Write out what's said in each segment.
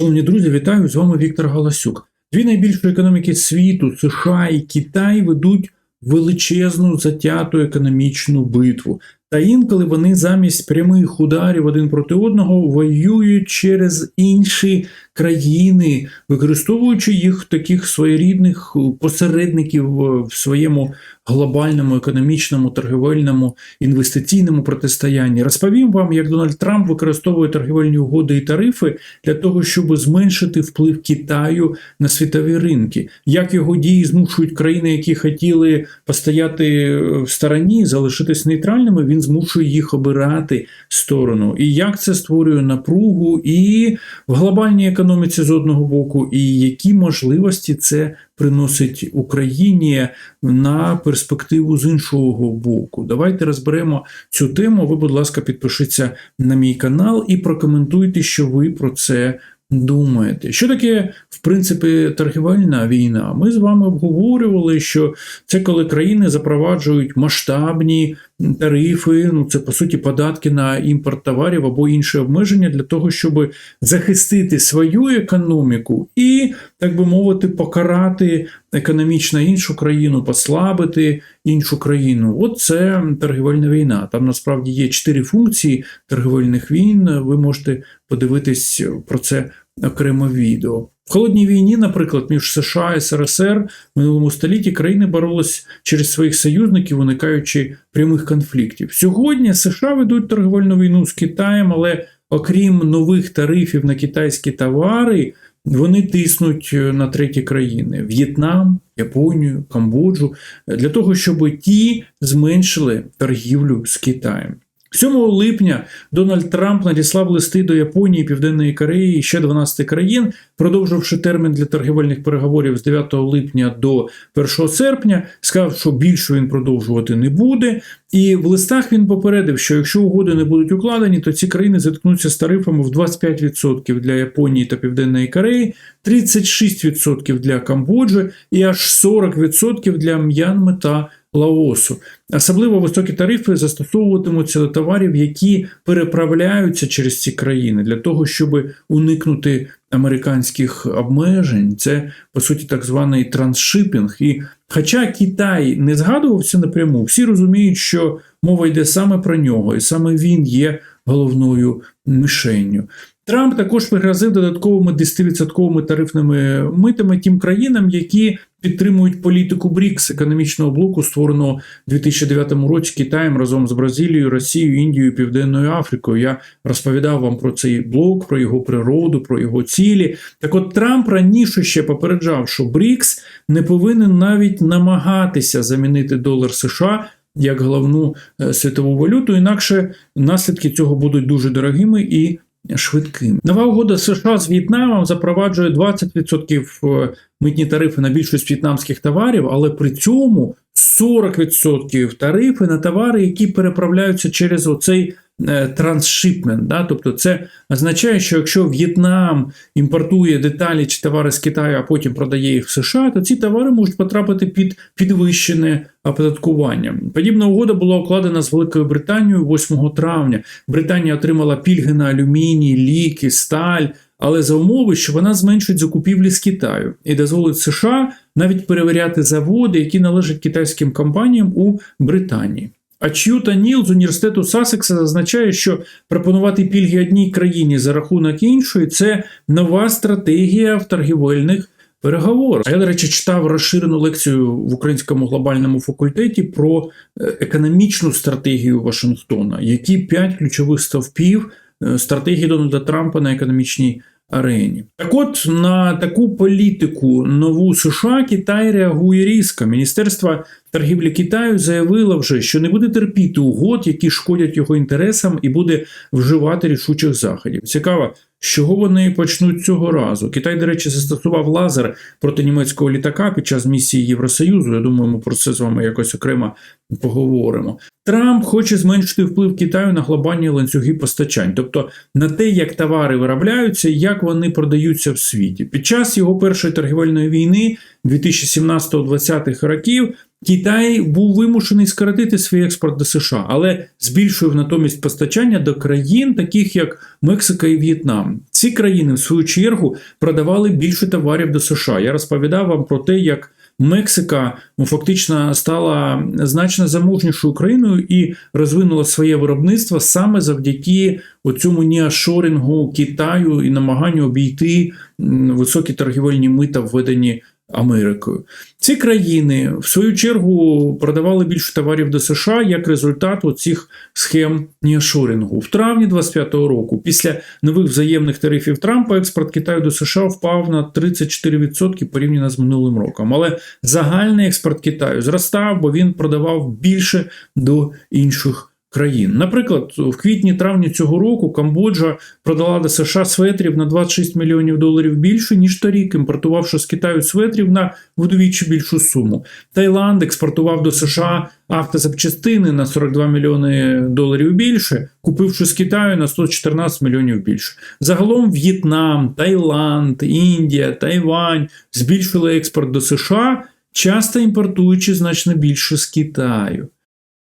Шановні друзі, вітаю! З вами Віктор Галасюк. Дві найбільші економіки світу, США і Китай, ведуть величезну затяту економічну битву. Та інколи вони замість прямих ударів один проти одного воюють через інші країни, використовуючи їх таких своєрідних посередників в своєму глобальному економічному, торгівельному інвестиційному протистоянні. Розповім вам, як Дональд Трамп використовує торгівельні угоди і тарифи для того, щоб зменшити вплив Китаю на світові ринки, як його дії змушують країни, які хотіли постояти в стороні, залишитись нейтральними. Він змушує їх обирати сторону. І як це створює напругу і в глобальній економіці з одного боку, і які можливості це приносить Україні на перспективу з іншого боку. Давайте розберемо цю тему. Ви, будь ласка, підпишіться на мій канал і прокоментуйте, що ви про це. Думаєте, що таке, в принципі, торгівельна війна? Ми з вами обговорювали, що це коли країни запроваджують масштабні тарифи, ну це по суті податки на імпорт товарів або інші обмеження для того, щоб захистити свою економіку і, так би мовити, покарати економічно іншу країну, послабити іншу країну. От це торгівельна війна. Там насправді є чотири функції торгівельних війн. Ви можете подивитись про це окремо відео. В холодній війні, наприклад, між США і СРСР в минулому столітті країни боролись через своїх союзників, уникаючи прямих конфліктів. Сьогодні США ведуть торговельну війну з Китаєм, але окрім нових тарифів на китайські товари, вони тиснуть на треті країни: В'єтнам, Японію, Камбоджу, для того, щоб ті зменшили торгівлю з Китаєм. 7 липня Дональд Трамп надіслав листи до Японії, Південної Кореї і ще 12 країн, продовживши термін для торгівельних переговорів з 9 липня до 1 серпня, сказав, що більше він продовжувати не буде. І в листах він попередив, що якщо угоди не будуть укладені, то ці країни зіткнуться з тарифами в 25% для Японії та Південної Кореї, 36% для Камбоджі і аж 40% для М'янми та Лаосу. Особливо високі тарифи застосовуватимуться до товарів, які переправляються через ці країни для того, щоб уникнути американських обмежень. Це по суті так званий трансшипінг. І хоча Китай не згадувався напряму, всі розуміють, що мова йде саме про нього, і саме він є головною мишенню. Трамп також пригрозив додатковими 10% тарифними митами тим країнам, які підтримують політику БРІКС економічного блоку, створеного у 2009 році Китаєм разом з Бразилією, Росією, Індією, Південною Африкою. Я розповідав вам про цей блок, про його природу, про його цілі. Так, от Трамп раніше ще попереджав, що БРІКС не повинен навіть намагатися замінити долар США. Як головну світову валюту, інакше наслідки цього будуть дуже дорогими і швидкими. Нова угода США з В'єтнамом запроваджує 20% митні тарифи на більшість в'єтнамських товарів, але при цьому 40% тарифи на товари, які переправляються через оцей трансшипмент. Да? Тобто це означає, що якщо В'єтнам імпортує деталі чи товари з Китаю, а потім продає їх в США, то ці товари можуть потрапити під підвищене оподаткування. Подібна угода була укладена з Великою Британією 8 травня. Британія отримала пільги на алюміній, ліки, сталь. Але за умови, що вона зменшить закупівлі з Китаю і дозволить США навіть перевіряти заводи, які належать китайським компаніям у Британії. А Ч'юта Ніл з університету Сасекса зазначає, що пропонувати пільги одній країні за рахунок іншої це нова стратегія в торгівельних переговорах. Я, до речі, читав розширену лекцію в українському глобальному факультеті про економічну стратегію Вашингтона, які п'ять ключових стовпів стратегії Дональда Трампа на економічній арені. Так от на таку політику нову США Китай реагує різко. Міністерство торгівлі Китаю заявило вже, що не буде терпіти угод, які шкодять його інтересам, і буде вживати рішучих заходів. Цікаво, з чого вони почнуть цього разу. Китай, до речі, застосував лазер проти німецького літака під час місії Євросоюзу. Я думаю, ми про це з вами якось окремо поговоримо. Трамп хоче зменшити вплив Китаю на глобальні ланцюги постачань, тобто на те, як товари виробляються, і як вони продаються в світі. Під час його першої торгівельної війни 2017-2020 років Китай був вимушений скоротити свій експорт до США, але збільшував натомість постачання до країн, таких як Мексика і В'єтнам. Ці країни, в свою чергу, продавали більше товарів до США. Я розповідав вам про те, як Мексика ну, фактично стала значно заможнішою країною і розвинула своє виробництво саме завдяки оцьому неашорінгу Китаю і намаганню обійти високі торгівельні мита, введені Америкою. Ці країни, в свою чергу, продавали більше товарів до США як результат цих схем неашорінгу. В травні 2025 року, після нових взаємних тарифів Трампа, експорт Китаю до США впав на 34% порівняно з минулим роком. Але загальний експорт Китаю зростав, бо він продавав більше до інших країн. Наприклад, в квітні-травні цього року Камбоджа продала до США светрів на 26 мільйонів доларів більше, ніж торік, імпортувавши з Китаю светрів на вдвічі більшу суму. Таїланд експортував до США автозапчастини на 42 мільйони доларів більше, купивши з Китаю на 114 мільйонів більше. Загалом В'єтнам, Таїланд, Індія, Тайвань збільшили експорт до США, часто імпортуючи значно більше з Китаю.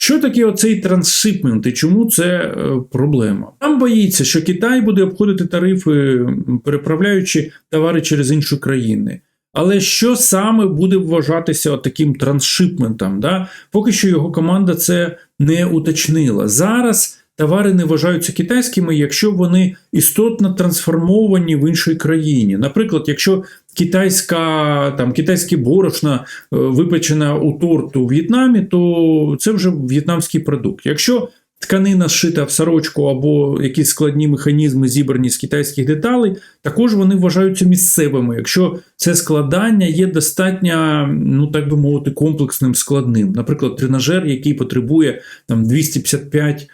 Що таке оцей трансшипмент і чому це е, проблема? Там боїться, що Китай буде обходити тарифи, переправляючи товари через інші країни. Але що саме буде вважатися таким трансшипментом? Да? Поки що його команда це не уточнила. Зараз товари не вважаються китайськими, якщо вони істотно трансформовані в іншій країні. Наприклад, якщо китайська там китайське борошно е, випечена у торт у В'єтнамі, то це вже в'єтнамський продукт. Якщо тканина зшита в сорочку або якісь складні механізми, зібрані з китайських деталей, також вони вважаються місцевими, якщо це складання є достатньо, ну так би мовити, комплексним складним. Наприклад, тренажер, який потребує там 255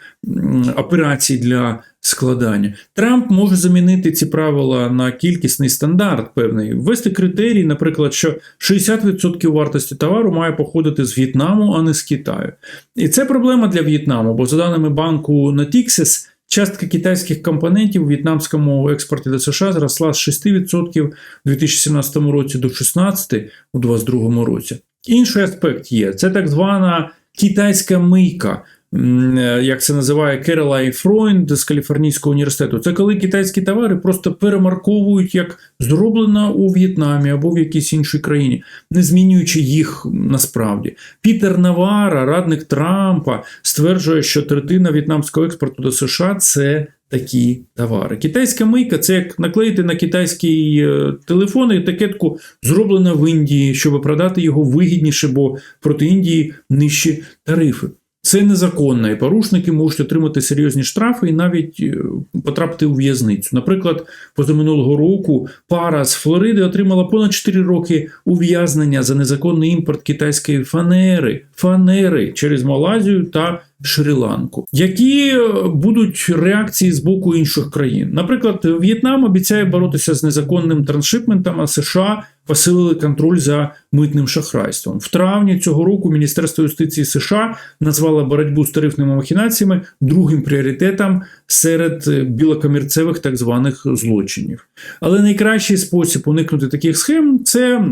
операцій для складання. Трамп може замінити ці правила на кількісний стандарт певний, ввести критерій, наприклад, що 60% вартості товару має походити з В'єтнаму, а не з Китаю. І це проблема для В'єтнаму, бо за даними банку Natixis, Частка китайських компонентів у в'єтнамському експорті до США зросла з 6% у 2017 році до 16% у 2022 році. Інший аспект є: це так звана китайська мийка. Е, як це називає Керолай Фройнд з Каліфорнійського університету, це коли китайські товари просто перемарковують як зроблено у В'єтнамі або в якійсь іншій країні, не змінюючи їх насправді. Пітер Навара, радник Трампа, стверджує, що третина в'єтнамського експорту до США це. Такі товари. Китайська мийка це як наклеїти на китайський е, телефон етикетку зроблена в Індії, щоб продати його вигідніше, бо проти Індії нижчі тарифи. Це незаконно, і порушники можуть отримати серйозні штрафи і навіть е, потрапити у в'язницю. Наприклад, позаминулого року пара з Флориди отримала понад 4 роки ув'язнення за незаконний імпорт китайської фанери, фанери через Малайзію та Шрі-Ланку. Які е, будуть реакції з боку інших країн? Наприклад, В'єтнам обіцяє боротися з незаконним траншипментом, а США посилили контроль за митним шахрайством. В травні цього року Міністерство юстиції США назвало боротьбу з тарифними махінаціями другим пріоритетом серед е, білокомірцевих так званих злочинів. Але найкращий спосіб уникнути таких схем це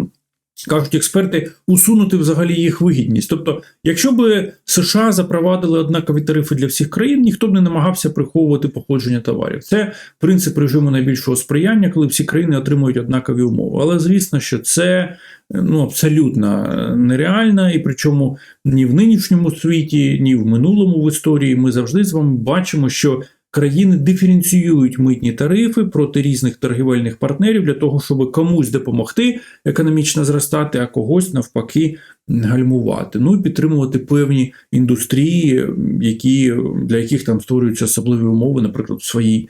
Кажуть експерти, усунути взагалі їх вигідність. Тобто, якщо б США запровадили однакові тарифи для всіх країн, ніхто б не намагався приховувати походження товарів. Це принцип режиму найбільшого сприяння, коли всі країни отримують однакові умови. Але звісно, що це ну, абсолютно нереально, і причому ні в нинішньому світі, ні в минулому в історії ми завжди з вами бачимо, що країни диференціюють митні тарифи проти різних торгівельних партнерів для того, щоб комусь допомогти економічно зростати, а когось навпаки гальмувати. Ну і підтримувати певні індустрії, які, для яких там створюються особливі умови, наприклад, в своїй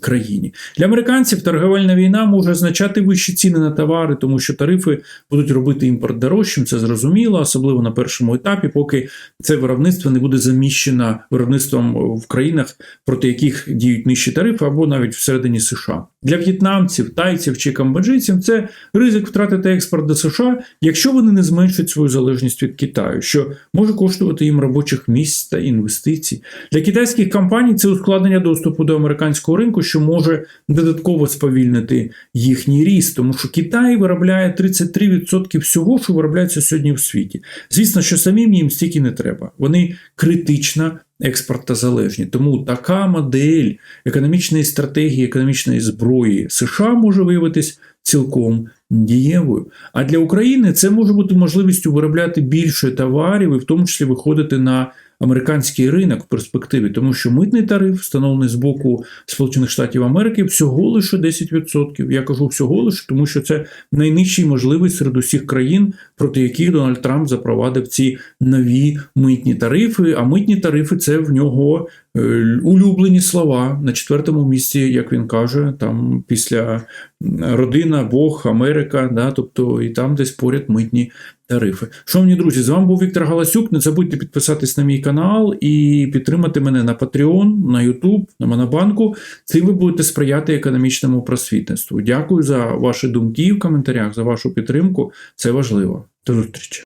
країні. Для американців торговельна війна може означати вищі ціни на товари, тому що тарифи будуть робити імпорт дорожчим, це зрозуміло, особливо на першому етапі, поки це виробництво не буде заміщено виробництвом в країнах, проти яких діють нижчі тарифи, або навіть всередині США. Для в'єтнамців, тайців чи камбоджийців це ризик втратити експорт до США, якщо вони не зменшать свою залежність від Китаю, що може коштувати їм робочих місць та інвестицій. Для китайських компаній це ускладнення доступу до американського ринку ринку, що може додатково сповільнити їхній ріст, тому що Китай виробляє 33% всього, що виробляється сьогодні в світі. Звісно, що самим їм стільки не треба. Вони критично експортозалежні. Тому така модель економічної стратегії, економічної зброї США може виявитись цілком дієвою. А для України це може бути можливістю виробляти більше товарів і в тому числі виходити на американський ринок в перспективі, тому що митний тариф, встановлений з боку Сполучених Штатів Америки, всього лише 10%. Я кажу всього лише, тому що це найнижчий можливий серед усіх країн, проти яких Дональд Трамп запровадив ці нові митні тарифи. А митні тарифи це в нього е, улюблені слова на четвертому місці, як він каже, там після родина, Бог, Америка, да, тобто і там десь поряд митні тарифи. Шановні друзі, з вами був Віктор Галасюк. Не забудьте підписатись на мій канал і підтримати мене на Patreon, на YouTube, на Монобанку. Цим ви будете сприяти економічному просвітництву. Дякую за ваші думки в коментарях, за вашу підтримку. Це важливо. До зустрічі.